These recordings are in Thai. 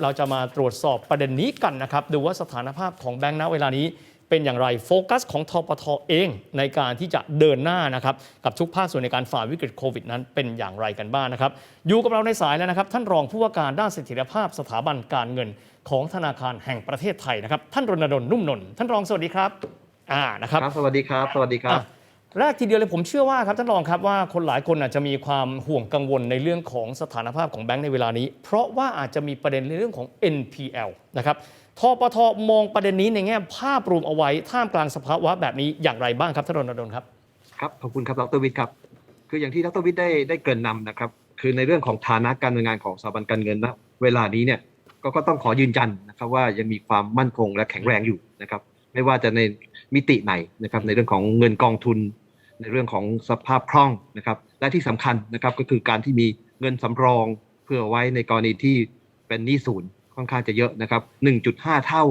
เราจะมาตรวจสอบประเด็นนี้กันนะครับ ดูว่าสถานภาพของแบงค์ณเวลานี้เป็นอย่างไรโฟกัสของทปทเองในการที่จะเดินหน้านะครับกับทุกภาคส่วนในการฝ่าวิกฤตโควิดนั้นเป็นอย่างไรกันบ้างนะครับ อยู่กับเราในสายแล้วนะครับ ท่านรองผู้ว่าการด้านเสถียรภาพสถาบันการเงินของธนาคารแห่งประเทศไทยนะครับ ท่านรณดลนุ่มนนท์ท่านรองสวัสดีครับอ่านะครับครับสวัสดีครับ สวัสดีครับอะ แรกทีเดียวเลยผมเชื่อว่าครับท่านรองครับว่าคนหลายคนอาจจะมีความห่วงกังวลในเรื่องของสถานภาพของแบงค์ในเวลานี้ เพราะว่าอาจจะมีประเด็นในเรื่องของ NPL นะครับทปทมองประเด็นนี้ในแง่ภาพรวมเอาไว้ท่ามกลางสภาวะแบบนี้อย่างไรบ้างครับท่านรณดลครับครับขอบคุณครับดรวิทย์ครับ คืออย่างที่ดรวิทย์ได้ได้เกริ่นนำนะครับ คือในเรื่องของฐานะการเงินงานของสถาบันการเงินณเวลานี้เนี่ยก็ก็ต้องขอยืนยันนะครับว่ายังมีความมั่นคงและแข็งแรงอยู่นะครับ ไม่ว่าจะในมิติไหนนะครับในเรื่องของเงินกองทุน ในเรื่องของสภาพคล่องนะครับ และที่สำคัญนะครับก็คือการที่มีเงินสำรองเพื่อไว้ในกรณีที่เป็นหนี้ศูนย์ค่อนข้างจะเยอะนะครับ 1.5 เท่า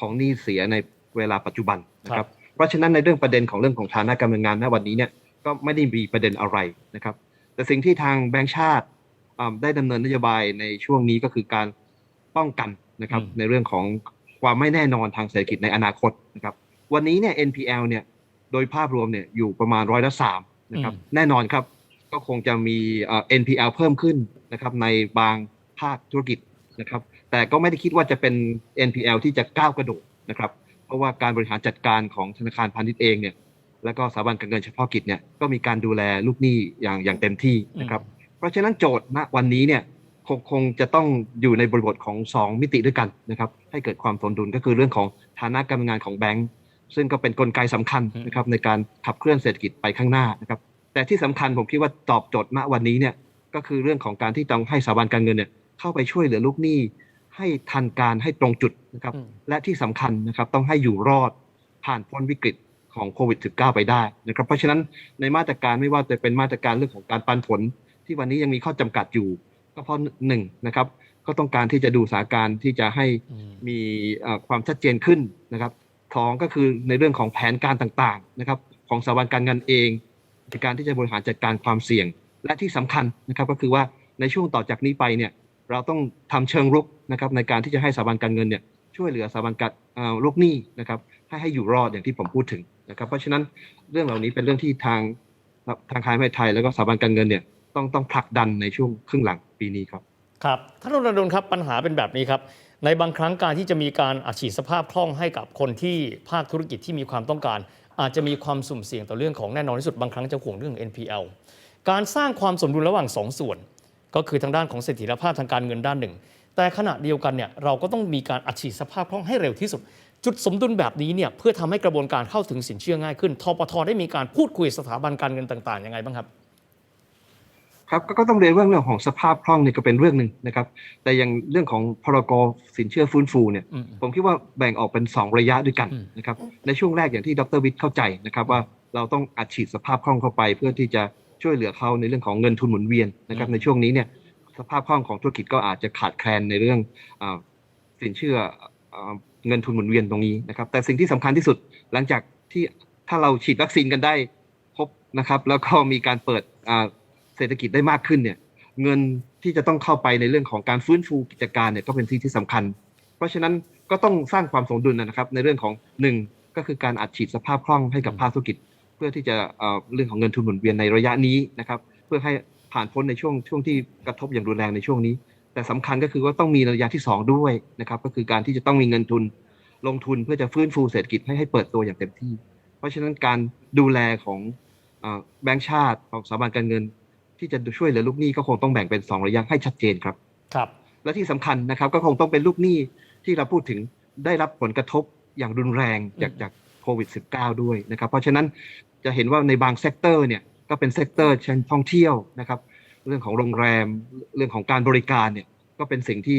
ของหนี้เสียในเวลาปัจจุบันนะครับ เพราะฉะนั้นในเรื่องประเด็นของเรื่องของฐานะการเงินงานณวันนี้เนี่ยก็ไม่ได้มีประเด็นอะไรนะครับ แต่สิ่งที่ทางแบงก์ชาติได้ดำเนินนโยบายในช่วงนี้ก็คือการป้องกันนะครับในเรื่องของความไม่แน่นอนทางเศรษฐกิจในอนาคตนะครับ วันนี้เนี่ย NPL เนี่ย โดยภาพรวมเนี่ยอยู่ประมาณร้อยละสามนะครับแน่นอนครับก็คงจะมีเอ่อ NPL เพิ่มขึ้นนะครับในบางภาคธุรกิจนะครับแต่ก็ไม่ได้คิดว่าจะเป็น NPL ที่จะก้าวกระโดดนะครับเพราะว่าการบริหารจัดการของธนาคารพาณิชย์เองเนี่ยแล้วก็สถาบันการเงินเฉพาะกิจเนี่ยก็มีการดูแลลูกหนี้อย่างอย่างเต็มที่นะครับเพราะฉะนั้นโจทย์ณวันนี้เนี่ยคงคงจะต้องอยู่ในบริบทของ 2 มิติด้วยกันนะครับให้เกิดความสมดุลก็คือเรื่องของฐานะการเงินงานของแบงก์ ซึ่งก็เป็นนกลไกสำคัญนะครับในการขับเคลื่อนเศรษฐกิจไปข้างหน้านะครับ แต่ที่สำคัญผมคิดว่าตอบโจทย์ณวันนี้เนี่ยก็คือเรื่องของการที่ต้องให้สถาบันการเงินเนี่ยเข้าไปช่วยเหลือลูกหนี้ ให้ทันการให้ตรงจุดนะครับอืมและที่สำคัญนะครับต้องให้อยู่รอดผ่านพ้นวิกฤตของโควิด -19 ไปได้นะครับ เพราะฉะนั้นในมาตรการไม่ว่าจะเป็นมาตรการเรื่องของการปันผล ที่วันนี้ยังมีข้อจำกัดอยู่ ก็เพราะหนึ่งนะครับ ก็ต้องการที่จะดูสถานการณ์ที่จะให้อืมมีเอ่อความชัดเจนขึ้นนะครับ สองก็คือในเรื่องของแผนการต่างๆนะครับ ของสถาบันการเงินเองในการที่จะบริหารจัดการความเสี่ยง และที่สำคัญนะครับก็คือว่าในช่วงต่อจากนี้ไปเนี่ยเราต้องทำเชิงรุกนะครับในการที่จะให้สถาบันการเงินเนี่ยช่วยเหลือสถาบันการเอ่อลูกหนี้นะครับให้ให้อยู่รอดอย่างที่ผมพูดถึงนะครับเพราะฉะนั้นเรื่องเหล่านี้เป็นเรื่องที่ทางทางการแพทย์ไทย แล้วก็สถาบันการเงินเนี่ยต้องต้องผลักดันในช่วงครึ่งหลังปีนี้ครับครับท่านรณดลครับปัญหาเป็นแบบนี้ครับ ในบางครั้งการที่จะมีการอัดฉีดสภาพคล่องให้กับคนที่ภาคธุรกิจที่มีความต้องการ อาจจะมีความสุ่มเสี่ยงต่อเรื่องของแน่นอนที่สุดบางครั้งจะห่วงเรื่อง NPL การสร้างความสมดุลระหว่างสองส่วน ก็คือทางด้านของเสถียรภาพทางการเงินด้านหนึ่ง แต่ขณะเดียวกันเนี่ยเราก็ต้องมีการอัดฉีดสภาพคล่องให้เร็วที่สุด จุดสมดุลแบบนี้เนี่ยเพื่อทำให้กระบวนการเข้าถึงสินเชื่อง่ายขึ้นทปทได้มีการพูดคุยสถาบันการเงินต่างๆยังไงบ้างครับ ครับก็ก็ต้องเรียนว่าเรื่องของสภาพคล่องเนี่ยก็เป็นเรื่องหนึ่งนะครับ แต่อย่างเรื่องของพรกสินเชื่อฟื้นฟูเนี่ยอืมผมคิดว่าแบ่งออกเป็น 2 ระยะด้วยกันอืมนะครับในช่วงแรกอย่างที่ดรวิทย์เข้าใจนะครับว่าเราต้องอัดฉีดสภาพคล่องเข้าไป เพื่อที่จะช่วยเหลือเขาในเรื่องของเงินทุนหมุนเวียนนะครับในช่วงนี้เนี่ยสภาพคล่องของธุรกิจก็อาจจะขาดแคลนในเรื่องอาสินเชื่ออาเงินทุนหมุนเวียนตรงนี้นะครับแต่สิ่งที่สำคัญที่สุดหลังจากที่ถ้าเราฉีดวัคซีนกันได้ครบนะครับแล้วก็มีการเปิดอ่า เศรษฐกิจได้มากขึ้นเนี่ยเงินที่จะต้องเข้าไปในเรื่องของการฟื้นฟูกิจการเนี่ยก็เป็นสิ่งที่สำคัญ เพราะฉะนั้นก็ต้องสร้างความสมดุลนะครับในเรื่องของหนึ่งก็คือการอัดฉีดสภาพคล่องให้กับภาคธุรกิจ เพื่อที่จะเเรื่องของเงินทุนหมุนเวียนในระยะนี้นะครับเพื่อให้ผ่านพ้นในช่วงช่วงที่กระทบอย่างรุนแรงในช่วงนี้ แต่สำคัญก็คือว่าต้องมีระยะที่สองด้วยนะครับก็คือการที่จะต้องมีเงินทุนลงทุนเพื่อจะฟื้นฟูเศรษฐกิจให้ให้เปิดตัวอย่างเต็มที่ เพราะฉะนั้นการดูแลของอแบงก์ชาติของสถาบันการเงิน ที่จะช่วยเหลือลูกหนี้ก็คงต้องแบ่งเป็น 2 ระยะให้ชัดเจนครับ ครับ และที่สำคัญนะครับก็คงต้องเป็นลูกหนี้ที่เราพูดถึงได้รับผลกระทบอย่างรุนแรงจากอืมจากโควิด -19 ด้วยนะครับ เพราะฉะนั้นจะเห็นว่าในบางเซกเตอร์เนี่ยก็เป็นเซกเตอร์เช่นท่องเที่ยวนะครับ เรื่องของโรงแรมเรื่องของการบริการเนี่ยก็เป็นสิ่งที่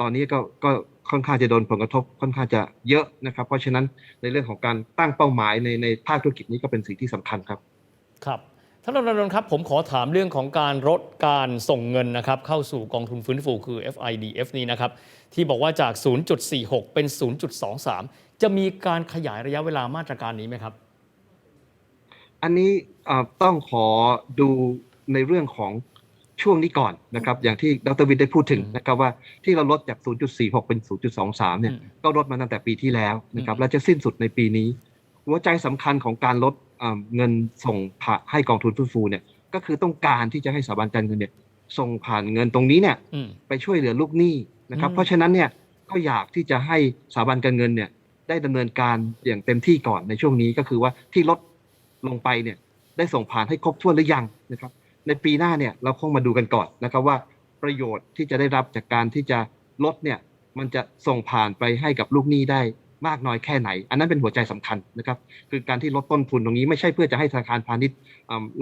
ตอนนี้ก็ก็ค่อนข้างจะโดนผลกระทบค่อนข้างจะเยอะนะครับ เพราะฉะนั้นในเรื่องของการตั้งเป้าหมายในในภาคธุรกิจนี้ก็เป็นสิ่งที่สำคัญครับ ครับ ท่านรณรงค์ครับ ผมขอถามเรื่องของการลดการส่งเงินนะครับเข้าสู่กองทุนฟื้นฟูคือ FIDF นี้นะครับ ที่บอกว่าจาก 0.46 เป็น 0.23 จะมีการขยายระยะเวลามาตรการนี้ไหมครับ อันนี้เอ่อต้องขอดูในเรื่องของช่วงนี้ก่อนนะครับ อย่างที่ดรวิทย์ได้พูดถึงอืมนะครับว่าที่เราลดจาก 0.46 เป็น 0.23 เนี่ยอืมก็ลดมาตั้งแต่ปีที่แล้วนะครับอืมและจะสิ้นสุดในปีนี้ หัวใจสำคัญของการลดอ่าเงินส่งผ่านให้กองทุนฟื้นฟูเนี่ยก็คือต้องการที่จะให้สถาบันการเงินเนี่ยส่งผ่านเงินตรงนี้เนี่ยอืมไปช่วยเหลือลูกหนี้นะครับอืมเพราะฉะนั้นเนี่ยก็อยากที่จะให้สถาบันการเงินเนี่ยได้ดำเนินการอย่างเต็มที่ก่อนในช่วงนี้ก็คือว่าที่ลดลงไปเนี่ยได้ส่งผ่านให้ครบถ้วนหรือยังนะครับ ในปีหน้าเนี่ยเราคงมาดูกันก่อนนะครับว่าประโยชน์ที่จะได้รับจากการที่จะลดเนี่ยมันจะส่งผ่านไปให้กับลูกหนี้ได้ มากน้อยแค่ไหน อันนั้นเป็นหัวใจสำคัญนะครับ คือการที่ลดต้นทุนตรงนี้ไม่ใช่เพื่อจะให้ธนาคารพาณิชย์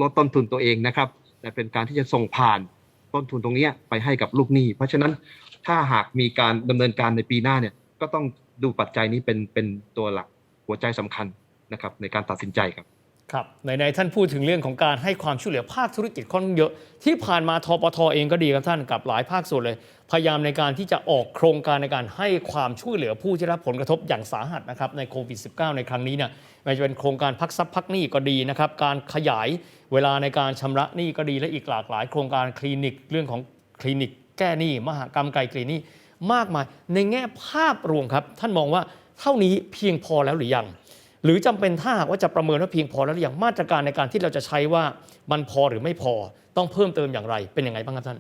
ลดต้นทุนตัวเองนะครับ แต่เป็นการที่จะส่งผ่านต้นทุนตรงนี้ไปให้กับลูกหนี้ เพราะฉะนั้นถ้าหากมีการดำเนินการในปีหน้าเนี่ยก็ต้องดูปัจจัยนี้เป็นเป็นตัวหลักหัวใจสำคัญนะครับในการตัดสินใจครับ ครับในๆท่านพูดถึงเรื่องของการให้ความช่วยเหลือภาคธุรกิจค่อนข้างเยอะ ที่ผ่านมาทปทอเองก็ดีครับท่านกับหลายภาคส่วนเลย พยายามในการที่จะออกโครงการในการให้ความช่วยเหลือผู้ที่รับผลกระทบอย่างสาหัสนะครับในโควิด -19 ในครั้งนี้เนี่ยไม่ว่าจะเป็นโครงการพักทรัพย์พักหนี้ก็ดีนะครับการขยายเวลาในการชำระหนี้ก็ดีและอีกหลากหลาย โครงการคลินิกเรื่องของคลินิก แก้หนี้มหากรรมไกลเกลี่ยหนี้มากมาย ในแง่ภาพรวมครับ ท่านมองว่าเท่านี้เพียงพอแล้วหรือยัง หรือจำเป็นถ้าหากว่าจะประเมินว่าเพียงพอแล้วหรือยังมาตรการในการที่เราจะใช้ว่ามันพอหรือไม่พอต้องเพิ่มเติมอย่างไร เป็นยังไงบ้างครับท่าน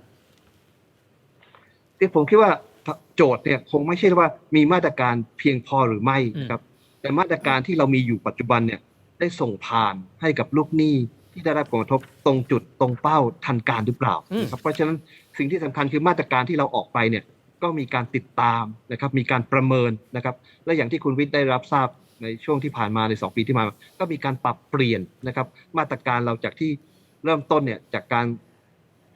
ที่ผมคิดว่าโจทย์เนี่ยคงไม่ใช่ว่ามีมาตรการเพียงพอหรือไม่นะครับ แต่มาตรการที่เรามีอยู่ปัจจุบันเนี่ยได้ส่งผ่านให้กับลูกหนี้ที่ได้รับผลกระทบตรงจุดตรงเป้าทันการหรือเปล่าอืมนะครับเพราะฉะนั้นสิ่งที่สำคัญคือมาตรการที่เราออกไปเนี่ยก็มีการติดตามนะครับมีการประเมินนะครับ และอย่างที่คุณวิทย์ได้รับทราบ ในช่วงที่ผ่านมาในสองปีที่มาก็มีการปรับเปลี่ยนนะครับ มาตรการเราจากที่เริ่มต้นเนี่ยจากการ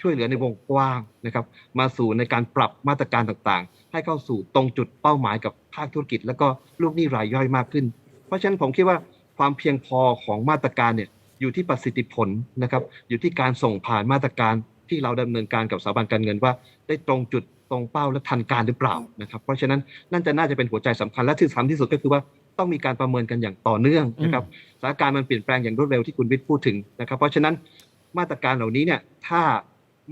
ช่วยเหลือในวงกว้างนะครับ มาสู่ในการปรับมาตรการต่างๆ ให้เข้าสู่ตรงจุดเป้าหมายกับภาคธุรกิจ แล้วก็ลูกหนี้รายย่อยมากขึ้น เพราะฉะนั้นผมคิดว่าความเพียงพอของมาตรการเนี่ยอยู่ที่ประสิทธิผลนะครับ อยู่ที่การส่งผ่านมาตรการที่เราดำเนินการกับสถาบันการเงินว่า ได้ตรงจุดตรงเป้าและทันการหรือเปล่านะครับ เพราะฉะนั้นนั่นจะน่าจะเป็นหัวใจสำคัญและที่สำคัญที่สุดก็คือว่า ต้องมีการประเมินกันอย่างต่อเนื่องนะครับสถานการณ์มันเปลี่ยนแปลงอย่างรวดเร็วที่คุณวิทย์พูดถึงนะครับ เพราะฉะนั้นมาตรการเหล่านี้เนี่ยถ้า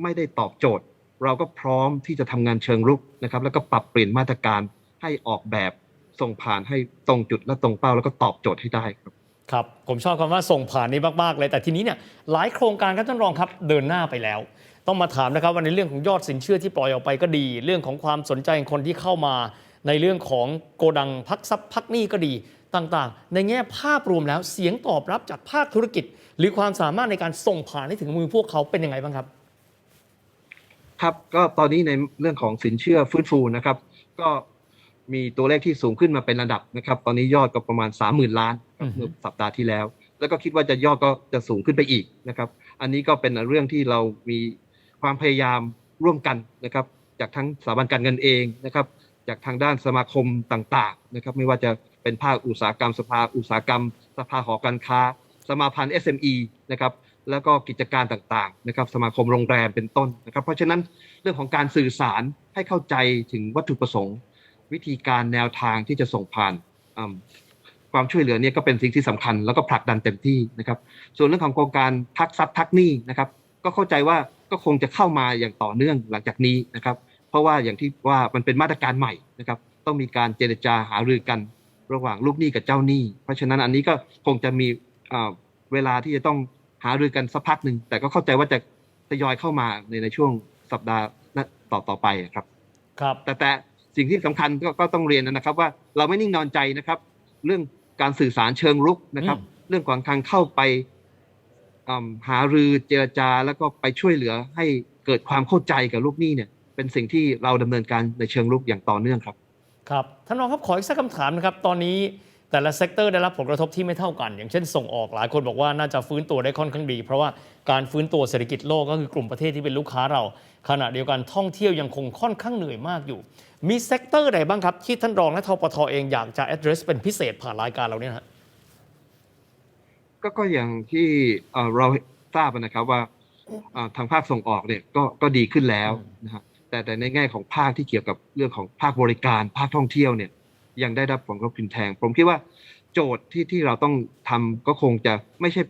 ไม่ได้ตอบโจทย์ เราก็พร้อมที่จะทำงานเชิงรุกนะครับ แล้วก็ปรับเปลี่ยนมาตรการให้ออกแบบส่งผ่านให้ตรงจุดและตรงเป้าแล้วก็ตอบโจทย์ให้ได้ครับครับผมชอบคำว่าส่งผ่านนี้มากๆเลย แต่ทีนี้เนี่ยหลายโครงการครับท่านรองครับเดินหน้าไปแล้ว ต้องมาถามนะครับว่าในเรื่องของยอดสินเชื่อที่ปล่อยออกไปก็ดี เรื่องของความสนใจของคนที่เข้ามา ในเรื่องของโกดังพักทรัพย์พักหนี้ก็ดีต่างๆ ในแง่ภาพรวมแล้วเสียงตอบรับจากภาคธุรกิจ หรือความสามารถในการส่งผ่านให้ถึงมือพวกเขาเป็นยังไงบ้างครับ ครับก็ตอนนี้ในเรื่องของสินเชื่อฟื้นฟูนะครับ ก็มีตัวเลขที่สูงขึ้นมาเป็นระดับนะครับ ตอนนี้ยอดก็ประมาณ 30,000 ล้านครับอือฮึเมื่อสัปดาห์ที่แล้ว แล้วก็คิดว่าจะยอดก็จะสูงขึ้นไปอีกนะครับ อันนี้ก็เป็นเรื่องที่เรามีความพยายามร่วมกันนะครับ จากทั้งสถาบันการเงินเองนะครับ จากทางด้านสมาคมต่างๆนะครับไม่ว่าจะเป็นภาคอุตสาหกรรมสภาอุตสาหกรรม สภาหอการค้า สมาพันธ์ SME นะครับแล้วก็กิจการต่างๆนะครับสมาคมโรงแรมเป็นต้นนะครับเพราะฉะนั้นเรื่องของการสื่อสารให้เข้าใจถึงวัตถุประสงค์ วิธีการแนวทางที่จะส่งผ่านความช่วยเหลือเนี่ยก็เป็นสิ่งที่สำคัญแล้วก็ผลักดันเต็มที่นะครับ ส่วนเรื่องของโครงการพักทรัพย์พักหนี้นะครับ ก็เข้าใจว่าก็คงจะเข้ามาอย่างต่อเนื่องหลังจากนี้นะครับ เพราะว่าอย่างที่ว่ามันเป็นมาตรการใหม่นะครับ ต้องมีการเจรจาหารือกันระหว่างลูกหนี้กับเจ้าหนี้ เพราะฉะนั้นอันนี้ก็คงจะมีอ่าเวลาที่จะต้องหารือกันสักพักหนึ่งแต่ก็เข้าใจว่าจะทยอยเข้ามาในในช่วงสัปดาห์ต่อต่อๆไปครับครับ แต่แต่สิ่งที่สำคัญก็ก็ต้องเรียนนะครับว่าเราไม่นิ่งนอนใจนะครับ เรื่องการสื่อสารเชิงรุกนะครับอืมเรื่องของการเข้าไปอืมหารือเจรจาแล้วก็ไปช่วยเหลือให้เกิดความเข้าใจกับลูกหนี้เนี่ย เป็นสิ่งที่เราดำเนินการในเชิงรุกอย่างต่อเนื่องครับครับท่านรองครับขออีกสักคำถามนะครับตอนนี้แต่ละเซกเตอร์ได้รับผลกระทบที่ไม่เท่ากัน อย่างเช่นส่งออกหลายคนบอกว่าน่าจะฟื้นตัวได้ค่อนข้างดี เพราะว่าการฟื้นตัวเศรษฐกิจโลกก็คือกลุ่มประเทศที่เป็นลูกค้าเรา ขณะเดียวกันท่องเที่ยวยังคงค่อนข้างเหนื่อยมากอยู่ มีเซกเตอร์ใดบ้างครับ ที่ท่านรองและทปทเองอยากจะ address เป็นพิเศษผ่านรายการเราเนี่ยนะฮะก็ก็อย่างที่เอ่อเราทราบนะครับว่าเอ่อทางภาคส่งออกเนี่ยก็ก็ดีขึ้นแล้วนะฮะ แต่แต่ในแง่ของภาคที่เกี่ยวกับเรื่องของภาคบริการ ภาคท่องเที่ยวเนี่ยยังได้รับผลกระทบผินแทงผมคิดว่าโจทย์ที่ที่เราต้องทำก็คงจะไม่ใช่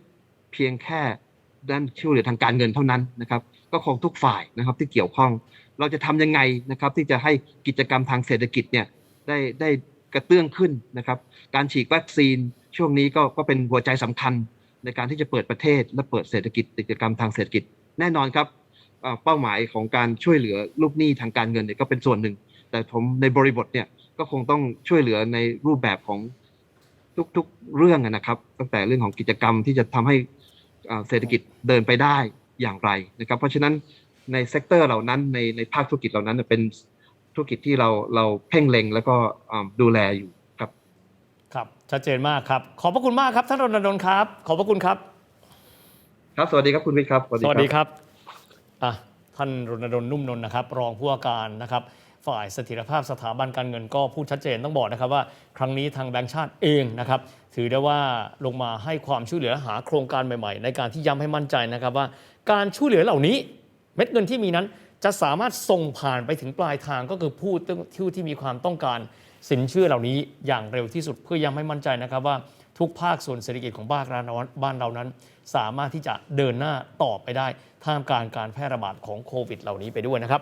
เพียงแค่ด้านช่วยเหลือทางการเงินเท่านั้นนะครับ ก็คงทุกฝ่ายนะครับที่เกี่ยวข้อง เราจะทำยังไงนะครับ ที่จะให้กิจกรรมทางเศรษฐกิจเนี่ยได้ได้กระเตื้องขึ้นนะครับ การฉีดวัคซีนช่วงนี้ก็ก็เป็นหัวใจสำคัญในการที่จะเปิดประเทศและเปิดเศรษฐกิจกิจกรรมทางเศรษฐกิจแน่นอนครับ เอ่อเป้าหมายของการช่วยเหลือลูกหนี้ทางการเงินเนี่ยก็เป็นส่วนหนึ่ง แต่ผมในบริบทเนี่ยก็คงต้องช่วยเหลือในรูปแบบของทุกๆเรื่องอะนะครับ ตั้งแต่เรื่องของกิจกรรมที่จะทำให้เอ่อเศรษฐกิจเดินไปได้อย่างไรนะครับ เพราะฉะนั้นในเซกเตอร์เหล่านั้นในในภาคธุรกิจเหล่านั้นเนี่ยเป็นธุรกิจที่เราเราเพ่งเล็งแล้วก็อ่าดูแลอยู่ครับ ครับชัดเจนมากครับ ขอบพระคุณมากครับท่านรณรงค์ครับ ขอบพระคุณครับ ครับ สวัสดีครับคุณวิทย์ครับ สวัสดีครับ อะท่านรณรงค์นุ่มนนท์นะครับรองผู้ว่าการนะครับฝ่ายเสถียรภาพสถาบันการเงินก็พูดชัดเจนต้องบอกนะครับว่าครั้งนี้ทางแบงก์ชาติเองนะครับถือได้ว่าลงมาให้ความช่วยเหลือหาโครงการใหม่ๆ ในการที่ย้ำให้มั่นใจนะครับว่า การช่วยเหลือเหล่านี้เม็ดเงินที่มีนั้นจะสามารถส่งผ่านไปถึงปลายทางก็คือผู้ที่ที่มีความต้องการสินเชื่อเหล่านี้อย่างเร็วที่สุดเพื่อย้ำให้มั่นใจนะครับว่าทุกภาคส่วนเศรษฐกิจของบ้านเราบ้านเรานั้น สามารถที่จะเดินหน้าต่อไปได้ท่ามกลางการแพร่ระบาดของโควิดเหล่านี้ไปด้วยนะครับ